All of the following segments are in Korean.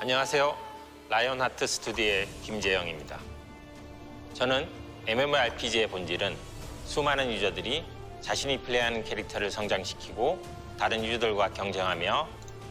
안녕하세요. 라이온 하트 스튜디오의 김재영입니다. 저는 MMORPG의 본질은 수많은 유저들이 자신이 플레이하는 캐릭터를 성장시키고 다른 유저들과 경쟁하며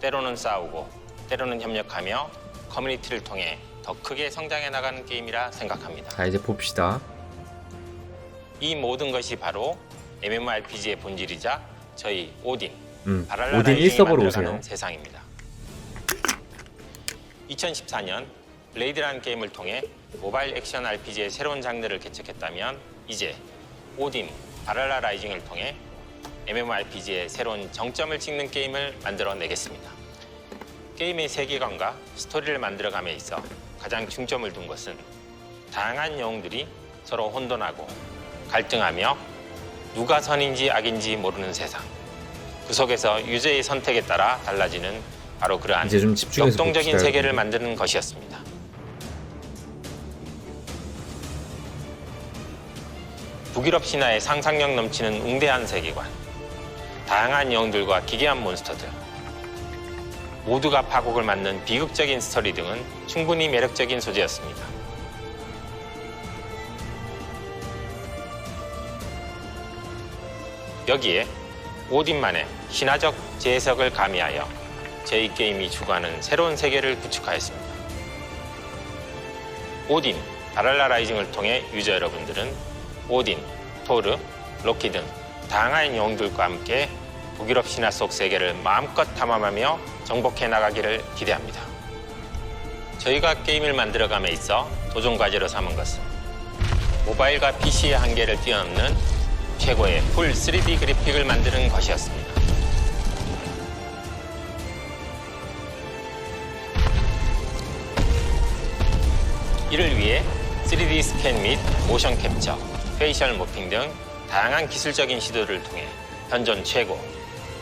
때로는 싸우고 때로는 협력하며 커뮤니티를 통해 더 크게 성장해 나가는 게임이라 생각합니다. 자 이제 봅시다. 이 모든 것이 바로 MMORPG의 본질이자 저희 오딘 음, 바랄라 오딘 라이징이 1서버로 만들어가는 오세요. 세상입니다. 2014년 블레이드라는 게임을 통해 모바일 액션 RPG의 새로운 장르를 개척했다면 이제 오딘 바랄라 라이징을 통해 MMORPG의 새로운 정점을 찍는 게임을 만들어내겠습니다. 게임의 세계관과 스토리를 만들어감에 있어 가장 중점을 둔 것은 다양한 영웅들이 서로 혼돈하고 갈등하며 누가 선인지 악인지 모르는 세상. 그 속에서 유저의 선택에 따라 달라지는 바로 그러한 이제 좀 집중해서 역동적인 봅시다, 세계를. 만드는 것이었습니다. 북유럽 신화의 상상력 넘치는 웅대한 세계관, 다양한 영웅들과 기괴한 몬스터들, 모두가 파국을 맞는 비극적인 스토리 등은 충분히 매력적인 소재였습니다. 여기에 오딘만의 신화적 재해석을 가미하여 저희 게임이 추구하는 새로운 세계를 구축하였습니다. 오딘, 바랄라 라이징을 통해 유저 여러분들은 오딘, 토르, 로키 등 다양한 영웅들과 함께 북유럽 신화 속 세계를 마음껏 탐험하며 정복해 나가기를 기대합니다. 저희가 게임을 만들어감에 있어 도전 과제로 삼은 것은 모바일과 PC의 한계를 뛰어넘는 최고의 풀 3D 그래픽을 만드는 것이었습니다. 이를 위해 3D 스캔 및 모션 캡처, 페이셜 모핑 등 다양한 기술적인 시도를 통해 현존 최고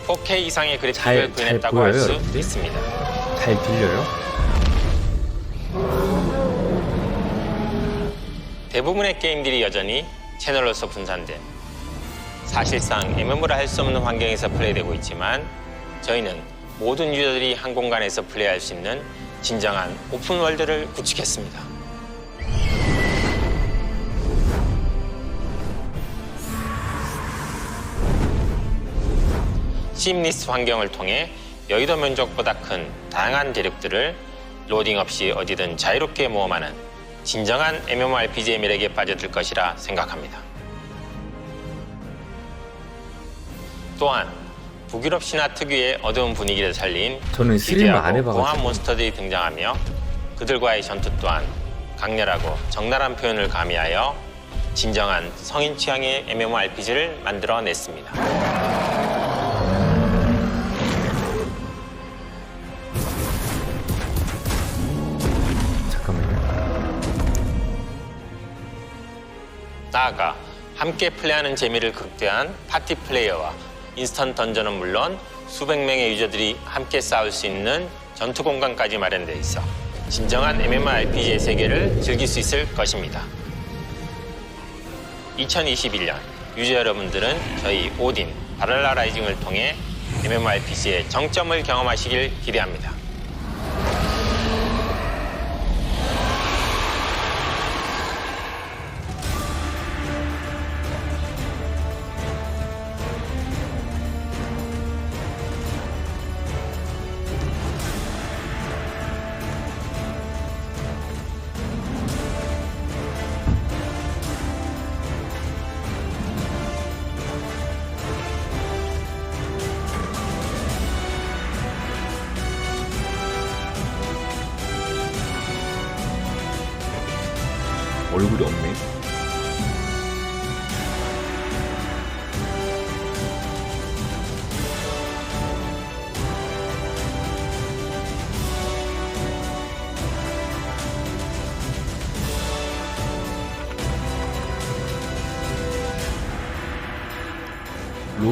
4K 이상의 그래픽을 구현했다고 할 수? 있습니다. 잘 들려요? 대부분의 게임들이 여전히 채널로서 분산된 사실상 MMO라 할 수 없는 환경에서 플레이되고 있지만 저희는 모든 유저들이 한 공간에서 플레이할 수 있는 진정한 오픈 월드를 구축했습니다. 심리스 환경을 통해 여의도 면적보다 큰 다양한 대륙들을 로딩 없이 어디든 자유롭게 모험하는 진정한 MMORPG의 매력에 빠져들 것이라 생각합니다. 또한 북유럽 신화 특유의 어두운 분위기를 살린 저는 안 해봐가지고. 공허한 몬스터들이 등장하며 그들과의 전투 또한 강렬하고 적나라한 표현을 가미하여 진정한 성인 취향의 MMORPG를 만들어냈습니다. 나아가 함께 플레이하는 재미를 극대화한 파티 플레이어와 인스턴 던전은 물론 수백 명의 유저들이 함께 싸울 수 있는 전투 공간까지 마련돼 있어 진정한 MMORPG의 세계를 즐길 수 있을 것입니다. 2021년 유저 여러분들은 저희 오딘 바랄라 라이징을 통해 MMORPG의 정점을 경험하시길 기대합니다.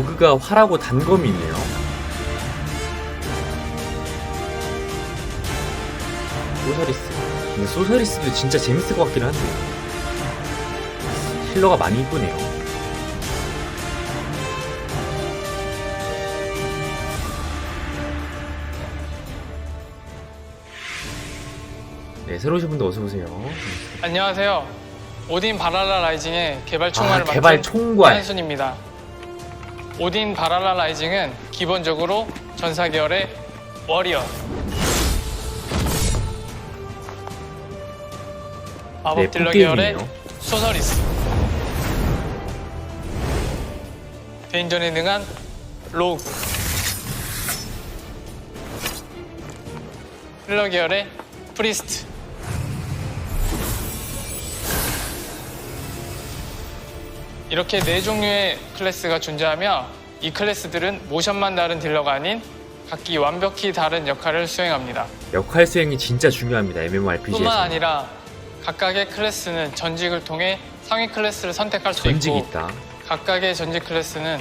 로그가 활하고 단검이 있네요. 소서리스. 근데 소서리스도 진짜 재밌을 것 같긴 한데. 힐러가 많이 이쁘네요. 네, 새로 오신 분들 어서 오세요. 안녕하세요. 오딘 바랄라 라이징의 개발 아, 총괄을 개발 맡은 총괄. 한순입니다. 오딘 바랄라 라이징은 기본적으로 전사 계열의 워리어, 마법 네, 딜러 계열의. 소서리스, 대인전에 능한 로그, 힐러 계열의 프리스트, 이렇게 네 종류의 클래스가 존재하며 이 클래스들은 모션만 다른 딜러가 아닌 각기 완벽히 다른 역할을 수행합니다. 역할 수행이 진짜 중요합니다. MMORPG에서. 뿐만 아니라 각각의 클래스는 전직을 통해 상위 클래스를 선택할 수 전직이 있고 있다. 각각의 전직 클래스는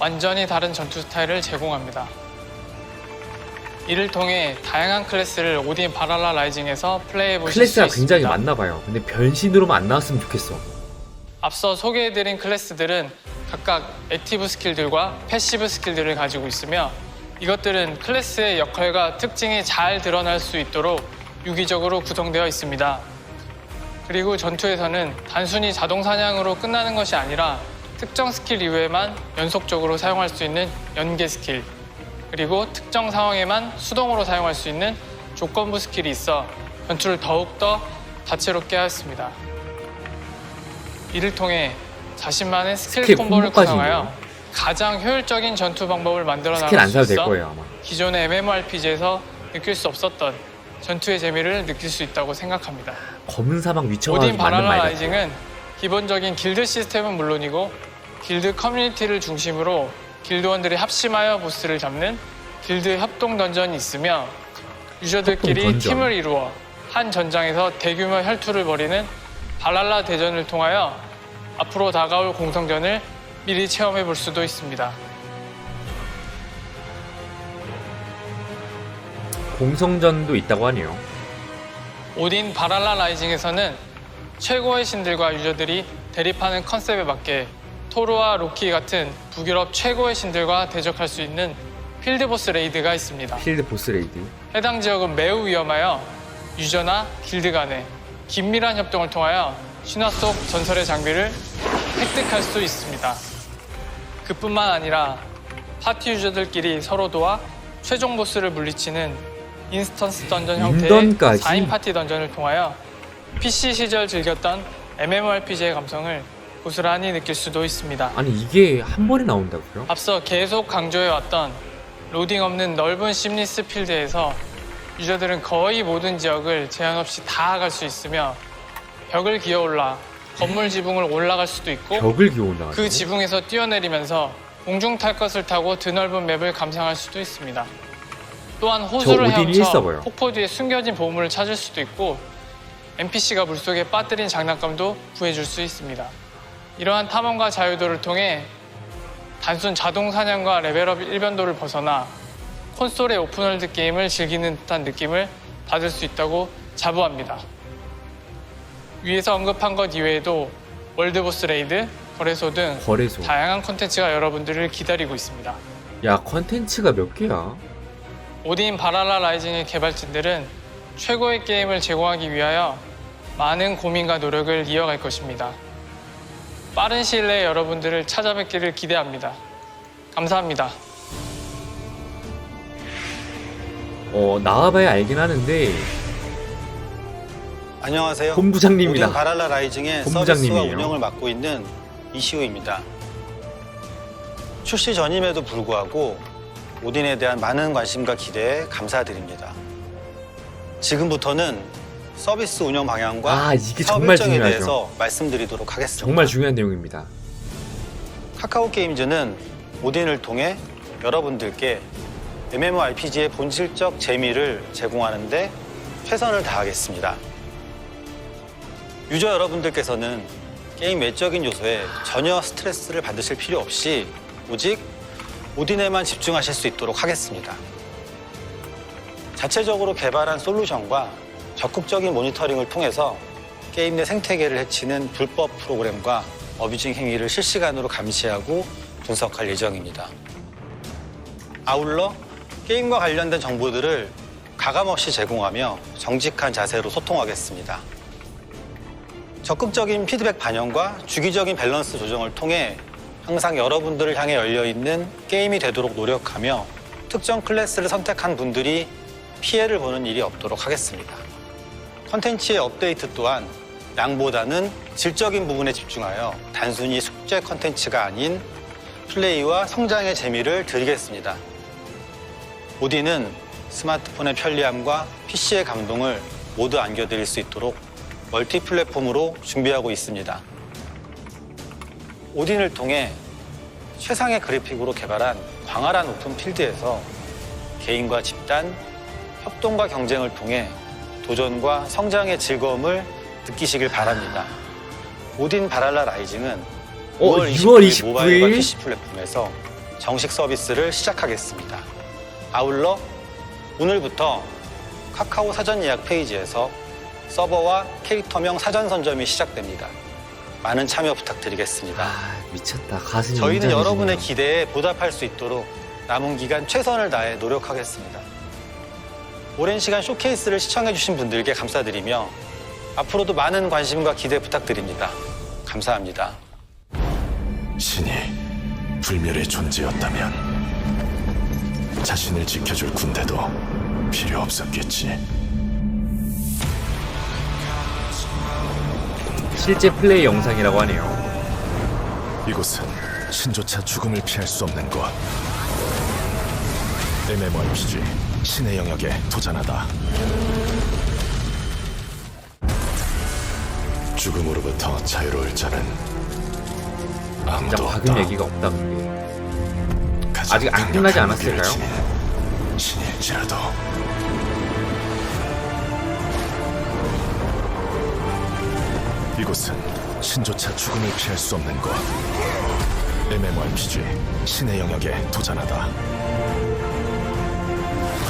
완전히 다른 전투 스타일을 제공합니다. 이를 통해 다양한 클래스를 오딘 바랄라 라이징에서 플레이해 보실 수 클래스가 있습니다. 굉장히 많나 봐요. 근데 변신으로만 안 나왔으면 좋겠어. 앞서 소개해드린 클래스들은 각각 액티브 스킬들과 패시브 스킬들을 가지고 있으며 이것들은 클래스의 역할과 특징이 잘 드러날 수 있도록 유기적으로 구성되어 있습니다. 그리고 전투에서는 단순히 자동 사냥으로 끝나는 것이 아니라 특정 스킬 이후에만 연속적으로 사용할 수 있는 연계 스킬 그리고 특정 상황에만 수동으로 사용할 수 있는 조건부 스킬이 있어 전투를 더욱더 다채롭게 하였습니다. 이를 통해 자신만의 스킬, 스킬 콤보를 콤보까지 구성하여 있네요. 가장 효율적인 전투 방법을 만들어 스킬 나갈 안 수 사도 될 있어 거예요 아마. 기존의 MMORPG에서 느낄 수 없었던 전투의 재미를 느낄 수 있다고 생각합니다. 검은 사막 위쳐가 오딘 맞는 바랄라 말 같아. 라이징은 기본적인 길드 시스템은 물론이고 길드 커뮤니티를 중심으로 길드원들이 합심하여 보스를 잡는 길드 협동 던전이 있으며 유저들끼리 던전. 팀을 이루어 한 전장에서 대규모 혈투를 벌이는 바랄라 대전을 통하여 앞으로 다가올 공성전을 미리 체험해 볼 수도 있습니다. 공성전도 있다고 하네요. 오딘 바랄라 라이징에서는 최고의 신들과 유저들이 대립하는 컨셉에 맞게 토르와 로키 같은 북유럽 최고의 신들과 대적할 수 있는 필드보스 레이드가 있습니다. 필드 보스 레이드. 해당 지역은 매우 위험하여 유저나 길드 간의 긴밀한 협동을 통하여 신화 속 전설의 장비를 획득할 수 있습니다. 그뿐만 아니라 파티 유저들끼리 서로 도와 최종 보스를 물리치는 인스턴스 던전 형태의 인던까지? 4인 파티 던전을 통하여 PC 시절 즐겼던 MMORPG의 감성을 고스란히 느낄 수도 있습니다. 아니 이게 한 번에 나온다고요? 앞서 계속 강조해왔던 로딩 없는 넓은 심리스 필드에서 유저들은 거의 모든 지역을 제한 없이 다 갈 수 있으며 벽을 기어 올라 건물 지붕을 올라갈 수도 있고 벽을 기어 올라가. 그 지붕에서 뛰어내리면서 공중 탈 것을 타고 드넓은 맵을 감상할 수도 있습니다. 또한 호수를 오딘이 헤엄쳐. 폭포 뒤에 숨겨진 보물을 찾을 수도 있고 NPC가 물속에 빠뜨린 장난감도 구해줄 수 있습니다. 이러한 탐험과 자유도를 통해 단순 자동 사냥과 레벨업 일변도를 벗어나 콘솔의 오픈월드 게임을 즐기는 듯한 느낌을 받을 수 있다고 자부합니다. 위에서 언급한 것 이외에도 월드보스 레이드, 거래소 등 거래소. 다양한 콘텐츠가 여러분들을 기다리고 있습니다. 야 컨텐츠가 몇 개야? 오딘 바랄라 라이징의 개발진들은 최고의 게임을 제공하기 위하여 많은 고민과 노력을 이어갈 것입니다. 빠른 시일 내에 여러분들을 찾아뵙기를 기대합니다. 감사합니다. 어 나와봐야 알긴 하는데 안녕하세요. 본부장님이다. 오딘 바랄라 라이징의 본부장님이에요. 서비스와 운영을 맡고 있는 이시우입니다. 출시 전임에도 불구하고 오딘에 대한 많은 관심과 기대에 감사드립니다. 지금부터는 서비스 운영 방향과 아, 이게 사업 정말 일정에 중요하죠. 대해서 말씀드리도록 하겠습니다. 정말 중요한 내용입니다. 카카오 게임즈는 오딘을 통해 여러분들께 MMORPG의 본질적 재미를 제공하는데 최선을 다하겠습니다. 유저 여러분들께서는 게임 외적인 요소에 전혀 스트레스를 받으실 필요 없이 오직 오딘에만 집중하실 수 있도록 하겠습니다. 자체적으로 개발한 솔루션과 적극적인 모니터링을 통해서 게임 내 생태계를 해치는 불법 프로그램과 어뷰징 행위를 실시간으로 감시하고 분석할 예정입니다. 아울러 게임과 관련된 정보들을 가감없이 제공하며 정직한 자세로 소통하겠습니다. 적극적인 피드백 반영과 주기적인 밸런스 조정을 통해 항상 여러분들을 향해 열려 있는 게임이 되도록 노력하며 특정 클래스를 선택한 분들이 피해를 보는 일이 없도록 하겠습니다. 컨텐츠의 업데이트 또한 양보다는 질적인 부분에 집중하여 단순히 숙제 컨텐츠가 아닌 플레이와 성장의 재미를 드리겠습니다. 오디는 스마트폰의 편리함과 PC의 감동을 모두 안겨드릴 수 있도록 멀티 플랫폼으로 준비하고 있습니다. 오딘을 통해 최상의 그래픽으로 개발한 광활한 오픈 필드에서 개인과 집단, 협동과 경쟁을 통해 도전과 성장의 즐거움을 느끼시길 바랍니다. 오딘 바랄라 라이징은 어, 6월 6월 29일 모바일과 29일? PC 플랫폼에서 정식 서비스를 시작하겠습니다. 아울러 오늘부터 카카오 사전 예약 페이지에서 서버와 캐릭터명 사전 선점이 시작됩니다. 많은 참여 부탁드리겠습니다. 아 미쳤다 가슴이 저희는. 여러분의 기대에 보답할 수 있도록 남은 기간 최선을 다해 노력하겠습니다. 오랜 시간 쇼케이스를 시청해주신 분들께 감사드리며 앞으로도 많은 관심과 기대 부탁드립니다. 감사합니다. 신이 불멸의 존재였다면 자신을 지켜줄 군대도 필요 없었겠지. 실제 플레이 영상이라고 하네요 이곳은 신조차 죽음을 피할 수 없는 곳. MMORPG 신의 영역에 도전하다. 죽음으로부터 자유로울 자는 아무도 박음 없다. 얘기가 없다 가장 아직 안 끝나지 않았을까요? 신일지라도 이곳은 신조차 죽음을 피할 수 없는 곳 MMORPG 신의 영역에 도전하다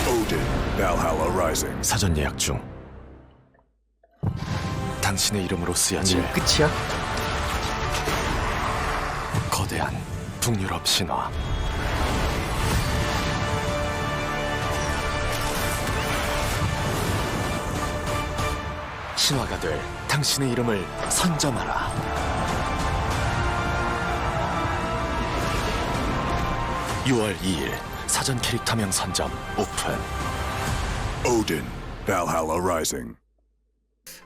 Odin, Valhalla Rising. 사전 예약 중 당신의 이름으로 쓰여질 이게 끝이야? 거대한 북유럽 신화 신화가 될 당신의 이름을 선점하라 (6월 2일) 사전 캐릭터 명 선점 오픈 Odin, Valhalla Rising.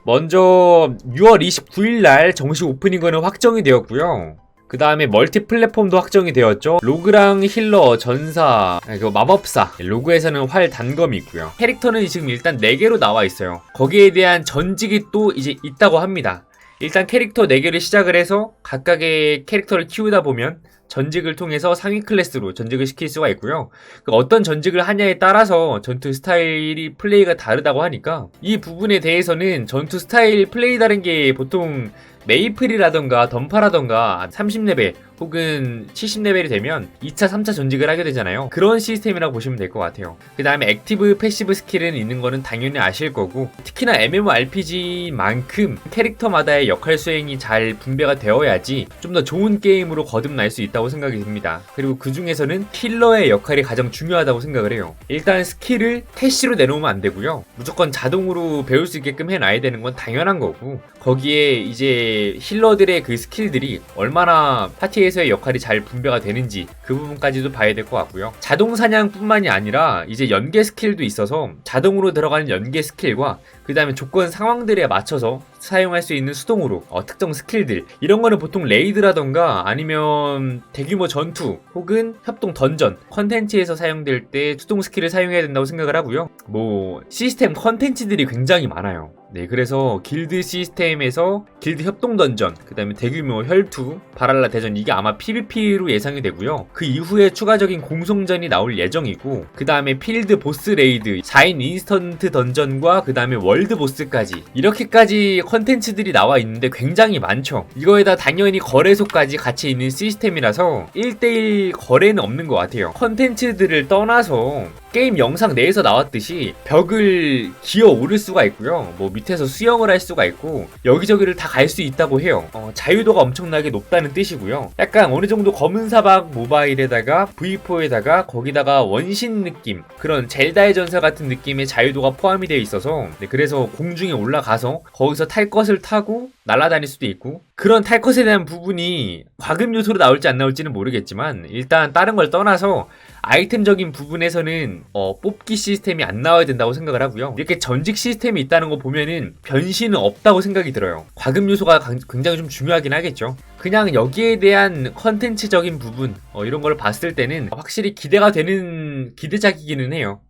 먼저 6월 29일 날 정식 오프닝은 확정이 되었고요. 그 다음에 멀티 플랫폼도 확정이 되었죠. 로그랑 힐러, 전사, 그 마법사. 로그에서는 활 단검이 있고요. 캐릭터는 지금 일단 4개로 나와 있어요. 거기에 대한 전직이 또 이제 있다고 합니다. 일단 캐릭터 4개를 시작을 해서 각각의 캐릭터를 키우다 보면 전직을 통해서 상위 클래스로 전직을 시킬 수가 있고요. 그 어떤 전직을 하냐에 따라서 전투 스타일이 플레이가 다르다고 하니까 이 부분에 대해서는 전투 스타일 플레이 다른 게 보통 메이플이라던가 던파라던가 30레벨 혹은 70레벨이 되면 2차, 3차 전직을 하게 되잖아요. 그런 시스템이라고 보시면 될 것 같아요. 그 다음에 액티브, 패시브 스킬은 있는 거는 당연히 아실 거고 특히나 MMORPG만큼 캐릭터마다의 역할 수행이 잘 분배가 되어야지 좀 더 좋은 게임으로 거듭날 수 있다고 생각이 듭니다. 그리고 그 중에서는 힐러의 역할이 가장 중요하다고 생각을 해요. 일단 스킬을 캐시로 내놓으면 안 되고요. 무조건 자동으로 배울 수 있게끔 해놔야 되는 건 당연한 거고 거기에 이제 힐러들의 그 스킬들이 얼마나 파티에서의 역할이 잘 분배가 되는지 그 부분까지도 봐야 될 것 같고요. 자동 사냥뿐만이 아니라 이제 연계 스킬도 있어서 자동으로 들어가는 연계 스킬과 그 다음에 조건 상황들에 맞춰서 사용할 수 있는 수동으로 어, 특정 스킬들 이런 거는 보통 레이드라던가 아니면 대규모 전투 혹은 협동 던전 컨텐츠에서 사용될 때 수동 스킬을 사용해야 된다고 생각을 하고요. 뭐 시스템 컨텐츠들이 굉장히 많아요. 네, 그래서 길드 시스템에서 길드 협동 던전, 그 다음에 대규모 혈투, 바랄라 대전 이게 아마 PVP로 예상이 되고요. 그 이후에 추가적인 공성전이 나올 예정이고, 그 다음에 필드 보스 레이드, 4인 인스턴트 던전과 그 다음에 월드 보스까지 이렇게까지 컨텐츠들이 나와 있는데 굉장히 많죠. 이거에다 당연히 거래소까지 같이 있는 시스템이라서 1대1 거래는 없는 것 같아요. 컨텐츠들을 떠나서 게임 영상 내에서 나왔듯이 벽을 기어 오를 수가 있고요. 뭐 밑에서 수영을 할 수가 있고 여기저기를 다 갈 수 있다고 해요. 어, 자유도가 엄청나게 높다는 뜻이고요. 약간 어느 정도 검은 사막 모바일에다가 V4에다가 거기다가 원신 느낌 그런 젤다의 전설 같은 느낌의 자유도가 포함이 되어 있어서 네, 그래서 공중에 올라가서 거기서 탈 것을 타고 날아다닐 수도 있고 그런 탈 것에 대한 부분이 과금 요소로 나올지 안 나올지는 모르겠지만 일단 다른 걸 떠나서 아이템적인 부분에서는 어, 뽑기 시스템이 안 나와야 된다고 생각을 하고요. 이렇게 전직 시스템이 있다는 거 보면은 변신은 없다고 생각이 들어요. 과금 요소가 강- 굉장히 좀 중요하긴 하겠죠. 그냥 여기에 대한 컨텐츠적인 부분 어, 이런 걸 봤을 때는 확실히 기대가 되는 기대작이기는 해요.